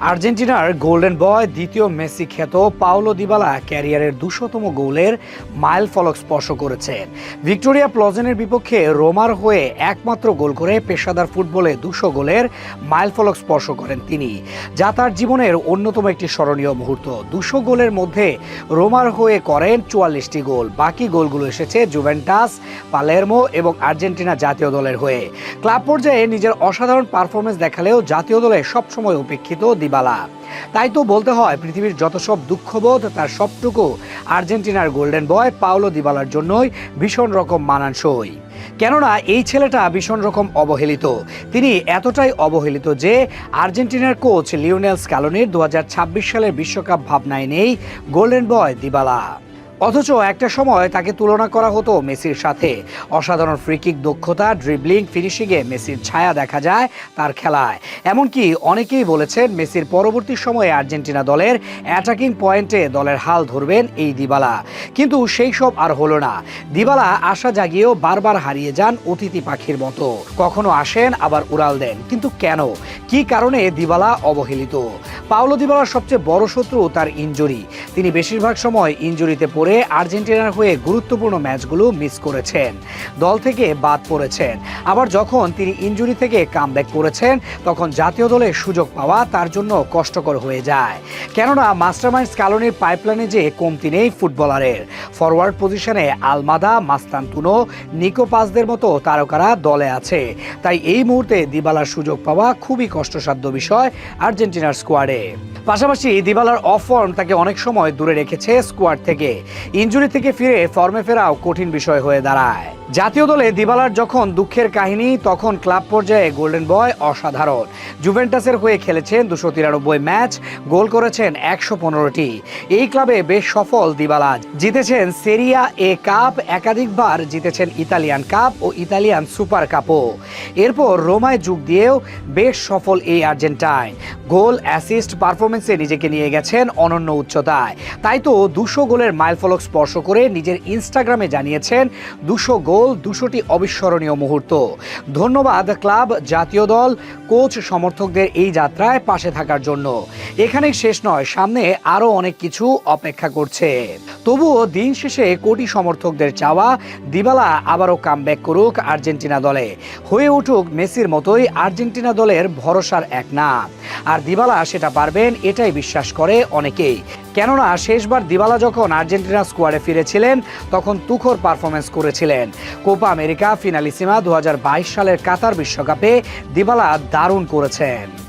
আর্জেন্টিনার golden boy দ্বিতীয় Messi খ্যাত পাওলো দিবালা ক্যারিয়ারের দুশোতম গোলের মাইল ফলক স্পর্শ করেছেন ভিক্টোরিয়া প্লজেনের বিপক্ষে রোমার হয়ে একমাত্র গোল করে পেশাদার ফুটবলে দুশো গোলের মাইল ফলক স্পর্শ করেন তিনি, যা তার জীবনের অন্যতম একটি স্মরণীয় মুহূর্ত। দুশো গোলের মধ্যে রোমার হয়ে করেন চুয়াল্লিশটি গোল। বাকি গোলগুলো এসেছে জুভেন্টাস, পালেরমো এবং আর্জেন্টিনা জাতীয় দলের হয়ে। ক্লাব পর্যায়ে নিজের অসাধারণ পারফরমেন্স দেখালেও জাতীয় দলে সবসময় উপেক্ষিত দিবালা তাই তো বলতে হয়, পৃথিবীর যত সব দুঃখবোধ, তার সবটুকু আর্জেন্টিনার গোল্ডেন বয় পাওলো দিবালার জন্যই ভীষণ রকম মানানসই। কেননা, এই ছেলেটা ভীষণ রকম অবহেলিত। তিনি এতটাই অবহেলিত যে আর্জেন্টিনার কোচ লিওনেল স্ক্যালোনির দু সালের বিশ্বকাপ ভাবনায় নেই গোল্ডেন বয় দিবালা। অথচ একটা সময় তাকে তুলনা করা হতো মেসির সাথে। অসাধারণ ফ্রিকিক দক্ষতা ড্রিবলিং ফিনিশিংয়ে মেসির ছায়া দেখা যায় তার খেলায়। এমনকি অনেকেই বলেছেন মেসির পরবর্তী সময়ে আর্জেন্টিনা দলের অ্যাটাকিং পয়েন্টে দলের হাল ধরবেন এই দিবালা। কিন্তু সেই সব আর হলো না। দিবালা আশা জাগিয়েও বারবার হারিয়ে যান অতিথি পাখির মতো। কখনো আসেন, আবার উড়াল দেন। কিন্তু কেন? কি কারণে দিবালা অবহেলিত? পাওলো দিবালার সবচেয়ে বড় শত্রু তার ইনজুরি। তিনি বেশিরভাগ সময় ইনজুরিতে পড়ে আর্জেন্টিনার হয়ে গুরুত্বপূর্ণ ম্যাচগুলো মিস করেছেন। দল থেকে বাদ পড়েছেন। আবার যখন তিনি ইনজুরি থেকে কামব্যাক করেছেন, তখন জাতীয় দলে সুযোগ পাওয়া তার জন্য কষ্টকর হয়ে যায়। কেননা মাস্টারমাইন্ড স্ক্যালোনির পাইপলাইনে যে কমতি নেই ফুটবলারের। ফরওয়ার্ড পজিশনে আলমাদা, মাস্তান্তুনো, নিকো পাসদের মতো তারকারা দলে আছে। তাই এই মুহূর্তে দিবালার সুযোগ পাওয়া খুবই কষ্টসাধ্য বিষয় আর্জেন্টিনার স্কোয়াডে। পাশাপাশি দিবালার অফ ফর্ম তাকে অনেক সময় দূরে রেখেছে স্কোয়াড থেকে। ইঞ্জুরি থেকে ফিরে ফর্মে ফেরাও কঠিন বিষয় হয়ে দাঁড়ায়। জাতীয় দলে দিবালার যখন দুঃখের কাহিনী, তখন ক্লাব পর্যায়ে গোল্ডেন বয় অসাধারণ। জুভেন্টাসের হয়ে খেলেছেন দুশো তিরানব্বই ম্যাচ, গোল করেছেন একশো পনেরোটি। এই ক্লাবে বেশ সফল দিবালা। জিতেছেন সেরিয়া এ কাপ, একাধিকবার জিতেছেন ইতালিয়ান কাপ ও ইতালিয়ান সুপার কাপও। এরপর রোমায় যোগ দিয়েও বেশ সফল এই আর্জেন্টাইন। গোল, অ্যাসিস্ট পারফরমেন্সে নিজেকে নিয়ে গেছেন অনন্য উচ্চতায়। তাই তো দুশো গোলের মাইলফলক স্পর্শ করে নিজের ইনস্টাগ্রামে জানিয়েছেন, দুশো গোল, দুশোটি অবিস্মরণীয় মুহূর্ত। ধন্যবাদ ক্লাব, জাতীয় দল, কোচ, সমর্থকদের এই যাত্রায় পাশে থাকার জন্য। এখানেই শেষ নয়, সামনে আরও অনেক কিছু অপেক্ষা করছে। তবুও দিন শেষে কোটি সমর্থকদের চাওয়া, দিবালা আবারও কামব্যাক করুক আর্জেন্টিনা দলে। হয়ে উঠুক মেসির মতোই আর্জেন্টিনা দলের ভরসার এক নাম আর দিবালা সেটা পারবেন, এটাই বিশ্বাস করে অনেকেই। কেননা, শেষবার দিবালা যখন আর্জেন্টিনা স্কোয়াডে ফিরেছিলেন, তখন তুখর পারফরমেন্স করেছিলেন। কোপা আমেরিকা ফিনালিসিমা দু হাজার বাইশ সালের কাতার বিশ্বকাপে দিবালা দারুণ করেছেন।